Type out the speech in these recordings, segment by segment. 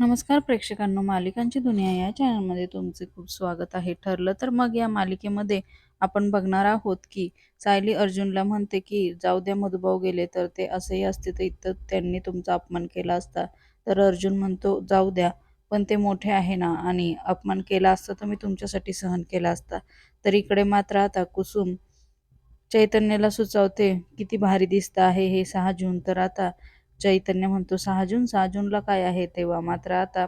नमस्कार प्रेक्षकांनो मालिकांची दुनिया या चॅनलमध्ये तुमचे खूप स्वागत आहे. ठरलं तर मग या मालिकेमध्ये आपण बघणार आहोत की सायली अर्जुनला म्हणते की जाऊ द्या मधुभाऊ गेले तर ते असेही असते तर इथं त्यांनी तुमचा अपमान केला असता. तर अर्जुन म्हणतो जाऊ द्या पण ते मोठे आहे ना आणि अपमान केला असता तर मी तुमच्यासाठी सहन केला असता. तर इकडे मात्र आता कुसुम चैतन्याला सुचवते किती भारी दिसतं आहे हे सहा जून तर आता चैतन्य म्हणतो सहा जून सहा जूनला काय आहे तेव्हा? मात्र आता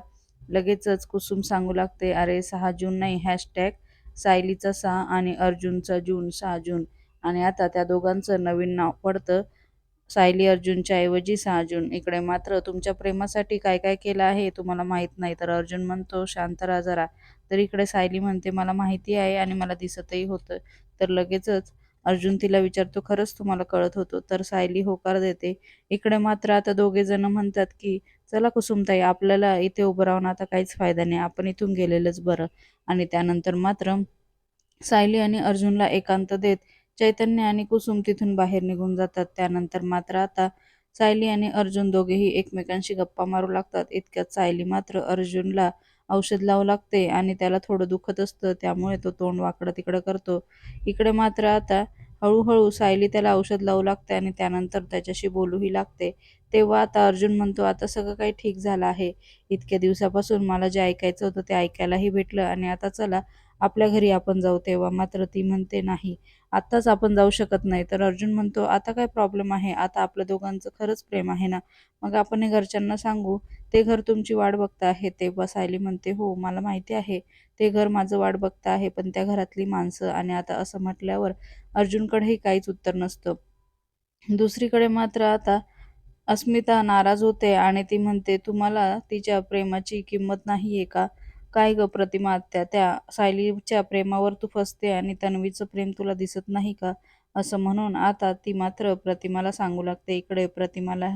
लगेचच कुसुम सांगू लागते अरे सहा जून नाही हॅशटॅग सायलीचा सहा आणि अर्जुनचा जून सहा जून. आणि आता त्या दोघांचं नवीन नाव पडतं सायली अर्जुनच्या ऐवजी सहा जून. इकडे मात्र तुमच्या प्रेमासाठी काय काय केलं आहे तुम्हाला माहीत नाही तर अर्जुन म्हणतो शांत राहा जरा. तर इकडे सायली म्हणते मला माहिती आहे आणि मला दिसतही होतं. तर लगेचच अर्जुन तिला विचारतो खरंच तुम्हाला कळत होतो? तर सायली होकार देते. इकडे मात्र आता दोघे जण म्हणतात की चला कुसुमताई आपल्याला इथे उभं राहून आता काहीच फायदा नाही आपण इथून गेलेलंच बरं. आणि त्यानंतर मात्र सायली आणि अर्जुनला एकांत देत चैतन्य आणि कुसुम तिथून बाहेर निघून जातात. त्यानंतर मात्र आता सायली आणि अर्जुन दोघेही एकमेकांशी गप्पा मारू लागतात. इतक्यात सायली मात्र अर्जुनला औषध लावू लागते आणि त्याला थोडं दुखत असतं त्यामुळे तो तोंड वाकडं तिकडं करतो. इकडे मात्र आता हळूहळू सायली त्याला औषध लावू लागते आणि त्यानंतर त्याच्याशी बोलूही लागते. तेव्हा आता अर्जुन म्हणतो आता सगळं काही ठीक झालं आहे. इतक्या दिवसापासून मला जे ऐकायचं होतं ते ऐकायलाही भेटलं आणि आता चला आपल्या घरी आपण जाऊ. तेव्हा मात्र ती म्हणते नाही आत्ताच आपण जाऊ शकत नाही. तर अर्जुन म्हणतो आता काय प्रॉब्लेम आहे? आता आपल्या दोघांचं खरंच प्रेम आहे ना? मग आपण हे घरच्यांना सांगू ते घर तुमची वाट बघता आहे तेव्हा सायली म्हणते हो मला माहिती आहे ते घर माझं वाट बघतं आहे पण त्या घरातली माणसं आणि आता असं म्हटल्यावर अर्जुनकडेही काहीच उत्तर नसतं. दुसरीकडे मात्र आता अस्मिता नाराज होते आणि ती म्हणते तुम्हाला तिच्या प्रेमाची किंमत नाही आहे का? काय ग प्रतिमा आत्या? त्या सायलीच्या प्रेमावर तू फसते आणि तन्वीचं प्रेम तुला दिसत नाही का? असं म्हणून आता ती मात्र प्रतिमाला सांगू लागते. इकडे प्रतिमाला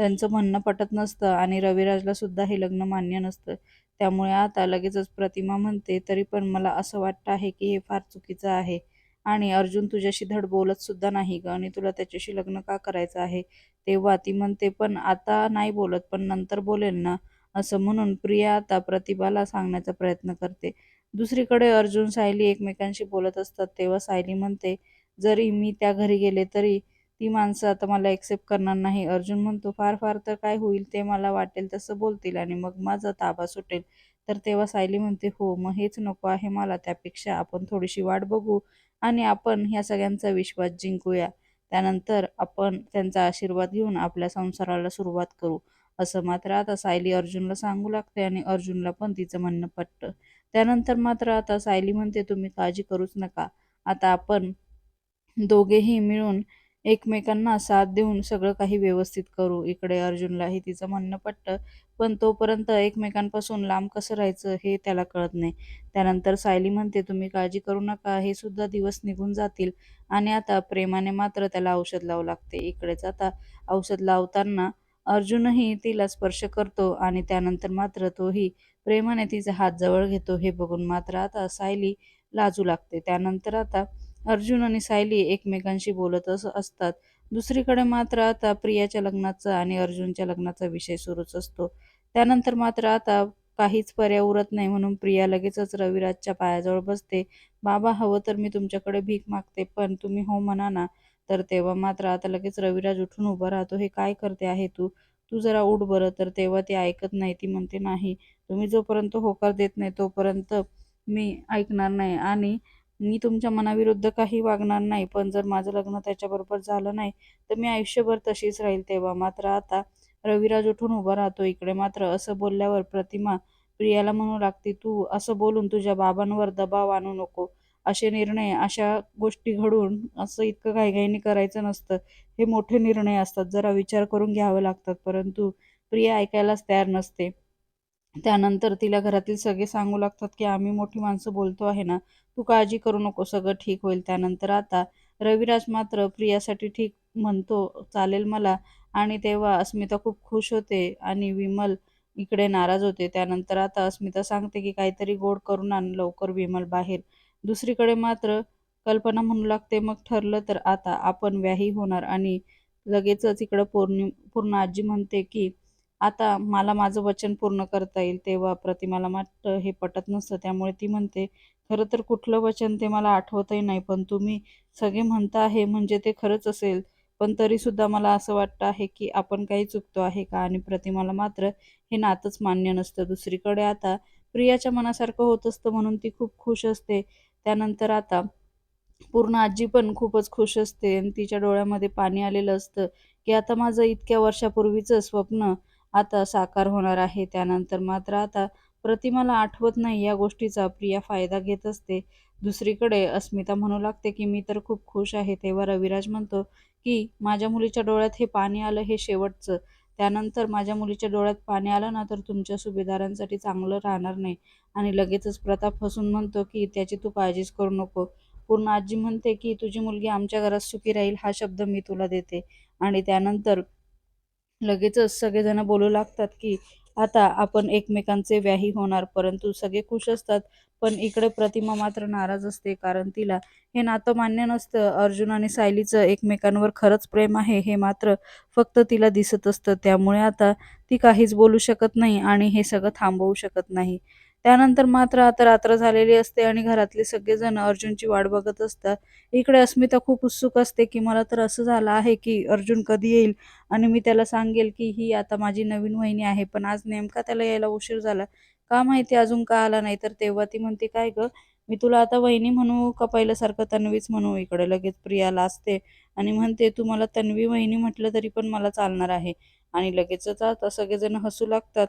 त्यांचं म्हणणं पटत नसतं आणि रविराजला सुद्धा हे लग्न मान्य नसतं. त्यामुळे आता लगेचच प्रतिमा म्हणते तरी पण मला असं वाटतं आहे की हे फार चुकीचं आहे. आणि अर्जुन तुझ्याशी धड बोलत सुद्धा नाही ग. आणि तुला त्याच्याशी लग्न का करायचं आहे? तेव्हा ती म्हणते पण आता नाही बोलत पण नंतर बोलेल ना. असं म्हणून प्रिया आता प्रतिभाला सांगण्याचा प्रयत्न करते. दुसरीकडे अर्जुन सायली एकमेकांशी बोलत असतात. तेव्हा सायली म्हणते जरी मी त्या घरी गेले तरी ती माणसं आता मला एक्सेप्ट करणार नाही. अर्जुन म्हणतो फार फार तर काय होईल ते मला वाटेल तसं बोलतील आणि मग माझा ताबा सुटेल. तर तेव्हा सायली म्हणते हो मग हेच नको आहे मला त्यापेक्षा. आपण थोडीशी वाट बघू आणि आपण ह्या सगळ्यांचा विश्वास जिंकूया. त्यानंतर आपण त्यांचा आशीर्वाद घेऊन आपल्या संसाराला सुरुवात करू. असं मात्र आता सायली अर्जुनला सांगू लागते आणि अर्जुनला पण तिचं म्हणणं पटतं. त्यानंतर मात्र आता सायली म्हणते तुम्ही काळजी करूच नका. आता आपण दोघेही मिळून एकमेकांना साथ देऊन सगळं काही व्यवस्थित करू. इकडे अर्जुनलाही तिचं म्हणणं पटतं पण तोपर्यंत एकमेकांपासून लांब कसं राहायचं हे त्याला कळत नाही. त्यानंतर सायली म्हणते तुम्ही काळजी करू नका हे सुद्धा दिवस निघून जातील आणि आता प्रेमाने मात्र त्याला औषध लावू लागते. इकडेच आता औषध लावताना अर्जुनही तिला स्पर्श करतो आणि त्यानंतर मात्र तोही प्रेमाने तिचा हात जवळ घेतो. हे बघून मात्र आता सायली लाजू लागते. त्यानंतर आता अर्जुन आणि सायली एकमेकांशी बोलत अस असतात. दुसरीकडे मात्र आता प्रियाच्या लग्नाचा आणि अर्जुनच्या लग्नाचा विषय सुरूच असतो. त्यानंतर मात्र आता काहीच पर्याय उरत नाही म्हणून प्रिया लगेचच रविराजच्या पायाजवळ बसते. बाबा हवं तर मी तुमच्याकडे भीक मागते पण तुम्ही हो म्हणा ना तर तेव्हा मात्र आता लगेच रविराज उठून उभा राहतो. हे काय करते आहे तू? तू जरा उठ बरं तर तेव्हा ती ऐकत नाही. ती म्हणते नाही. तुम्ही जोपर्यंत होकार देत नाही तोपर्यंत मी ऐकणार नाही. आणि मी तुमच्या मनाविरुद्ध काही वागणार नाही पण जर माझं लग्न त्याच्याबरोबर झालं नाही तर मी आयुष्यभर तशीच राहील तेव्हा. मात्र आता रविराज उठून उभा राहतो इकडे. मात्र असं बोलल्यावर प्रतिमा प्रियाला म्हणू लागते तू असं बोलून तुझ्या बाबांवर दबाव आणू नको. असे निर्णय अशा गोष्टी घडून असं इतकं घाईघाईने करायचं नसतं. हे मोठे निर्णय असतात. जरा विचार करून घ्यावे लागतात. परंतु प्रिया ऐकायलाच तयार नसते. त्यानंतर तिला घरातील सगळे सांगू लागतात की आम्ही मोठी माणसं बोलतो आहे ना तू काळजी करू नको सगळं ठीक होईल. त्यानंतर आता रविराज मात्र प्रियासाठी ठीक म्हणतो चालेल मला. आणि तेव्हा अस्मिता खूप खुश होते आणि विमल इकडे नाराज होते. त्यानंतर आता अस्मिता सांगते की काहीतरी गोड करून आण लवकर विमल बाहेर. दुसरीकडे मात्र कल्पना म्हणू लागते मग ठरलं तर आता आपण व्याही होणार. आणि लगेचच इकडं पौर्णि पूर्ण आजी म्हणते की आता मला माझं वचन पूर्ण करता येईल तेव्हा प्रतिमाला मात्र हे पटत नसतं. त्यामुळे ती म्हणते खरं तर कुठलं वचन ते मला आठवतही नाही पण तुम्ही सगळे म्हणता आहे म्हणजे ते खरंच असेल. पण तरी सुद्धा मला असं वाटतं आहे की आपण काही चुकतो आहे का? आणि प्रतिमाला मात्र हे नातंच मान्य नसतं. दुसरीकडे आता प्रियाच्या मनासारखं होत असतं म्हणून ती खूप खुश असते. त्यानंतर आता पूर्ण आजी पण खूपच खुश असते. आणि तिच्या डोळ्यामध्ये पाणी आलेलं असतं की आता माझं इतक्या वर्षापूर्वीचं स्वप्न आता साकार होणार आहे. त्यानंतर मात्र आता प्रतिमाला आठवत नाही या गोष्टीचा प्रिया फायदा घेत असते. दुसरीकडे अस्मिता म्हणू लागते की मी तर खूप खुश आहे. तेव्हा रविराज म्हणतो की माझ्या मुलीच्या डोळ्यात हे पाणी आलं हे शेवटचं. त्यानंतर माझ्या मुलीच्या डोळ्यात पाणी आलं ना तर तुमच्या सुभेदारांसाठी चांगलं राहणार नाही. आणि लगेचच प्रताप हसून म्हणतो की त्याची तू काळजीच करू नको. पूर्ण आजी म्हणते की तुझी मुलगी आमच्या घरात सुखी राहील हा शब्द मी तुला देते. आणि त्यानंतर लगेचच सगळेजण बोलू लागतात की आता आपण एकमेकांचे व्याही होणार परंतु सगळे खुश असतात पण इकडे प्रतिमा मात्र नाराज असते कारण तिला हे नातं मान्य नसतं. अर्जुन आणि सायलीचं एकमेकांवर खरंच प्रेम आहे हे मात्र फक्त तिला दिसत असतं. त्यामुळे आता ती काहीच बोलू शकत नाही आणि हे सगळं थांबवू शकत नाही. त्यानंतर मात्र आता रात्र झालेली असते आणि घरातले सगळेजण अर्जुनची वाट बघत असतात. इकडे अस्मिता खूप उत्सुक असते की मला तर असं झालं आहे की अर्जुन कधी येईल? आणि मी त्याला सांगेल की ही आता माझी नवीन वहिनी आहे पण आज नेमका त्याला यायला उशीर झाला. का माहिती अजून का आला नाही? तर तेव्हा ती म्हणते काय ग? मी तुला आता वहिनी म्हणू का? पहिल्यासारखं तन्वीच म्हणू इकडे लगेच प्रियाला असते आणि म्हणते तू मला तन्वी वहिनी म्हटलं तरी पण मला चालणार आहे. आणि लगेचच आता सगळेजण हसू लागतात.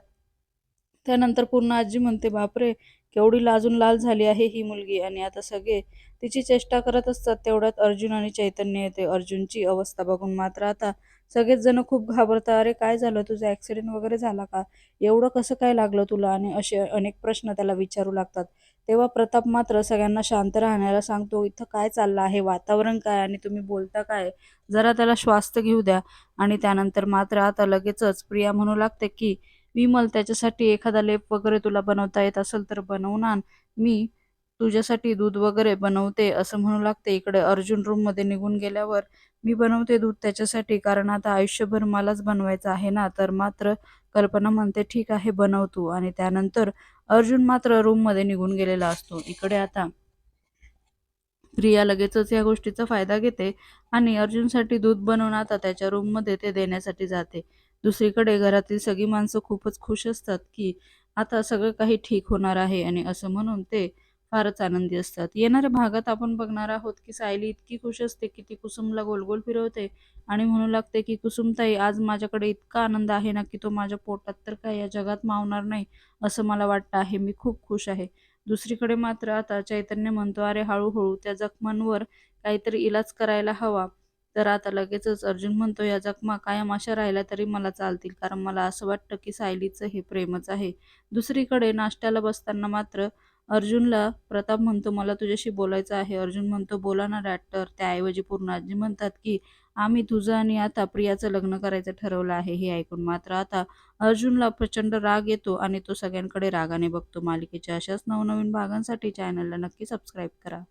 त्यानंतर पूर्ण आजी म्हणते बापरे केवढी लाजून लाल झाली आहे ही मुलगी. आणि आता सगळे तिची चेष्टा करत असतात तेवढ्यात अर्जुन आणि चैतन्य येते. अर्जुनची अवस्था बघून मात्र आता सगळेच जण खूप घाबरतात. अरे काय झालं? तुझं ॲक्सिडेंट वगैरे झाला का? एवढं कसं काय लागलं तुला? आणि असे अनेक प्रश्न त्याला विचारू लागतात. तेव्हा प्रताप मात्र सगळ्यांना शांत राहण्याला सांगतो इथं काय चाललं आहे? वातावरण काय? आणि तुम्ही बोलता काय? जरा त्याला श्वास घेऊ द्या. आणि त्यानंतर मात्र आता लगेचच प्रिया म्हणू लागते की विमल त्याच्यासाठी एखादा लेप वगैरे तुला बनवता येत असेल तर बनवून आण मी तुझ्यासाठी दूध वगैरे बनवते असं म्हणू लागते. इकडे अर्जुन रूममध्ये निघून गेल्यावर मी बनवते दूध त्याच्यासाठी कारण आता आयुष्यभर मलाच बनवायचं आहे ना. तर मात्र कल्पना म्हणते ठीक आहे बनव तू. आणि त्यानंतर अर्जुन मात्र रूममध्ये निघून गेलेला असतो. इकडे आता प्रिया लगेचच या गोष्टीचा फायदा घेते आणि अर्जुनसाठी दूध बनवून आता त्याच्या रूममध्ये ते देण्यासाठी जाते. दुसरीकडे घरातील सगळी माणसं खूपच खुश असतात की आता सगळं काही ठीक होणार आहे आणि असं म्हणून ते फारच आनंदी असतात. येणाऱ्या भागात आपण बघणार आहोत की सायली इतकी खुश असते की ती कुसुमला गोलगोल फिरवते आणि म्हणू लागते की कुसुमताई आज माझ्याकडे इतका आनंद आहे ना की तो माझ्या पोटात तर काय या जगात मावणार नाही असं मला वाटतं आहे. मी खूप खुश आहे. दुसरीकडे मात्र आता चैतन्य म्हणतो अरे हळूहळू त्या जखमांवर काहीतरी इलाज करायला हवा. तर आता लगेचच अर्जुन म्हणतो या जखमा कायम अशा राहिल्या तरी मला चालतील कारण मला असं वाटतं की सायलीचं हे प्रेमच आहे. दुसरीकडे नाश्त्याला बसताना मात्र अर्जुनला प्रताप म्हणतो मला तुझ्याशी बोलायचं आहे. अर्जुन म्हणतो बोला ना डॅक्टर. त्याऐवजी पूर्ण आजी म्हणतात की आम्ही तुझं आणि आता प्रियाचं लग्न करायचं ठरवलं आहे. हे ऐकून मात्र आता अर्जुनला प्रचंड राग येतो आणि तो सगळ्यांकडे रागाने बघतो. मालिकेच्या अशाच नवनवीन भागांसाठी चॅनलला नक्की सबस्क्राईब करा.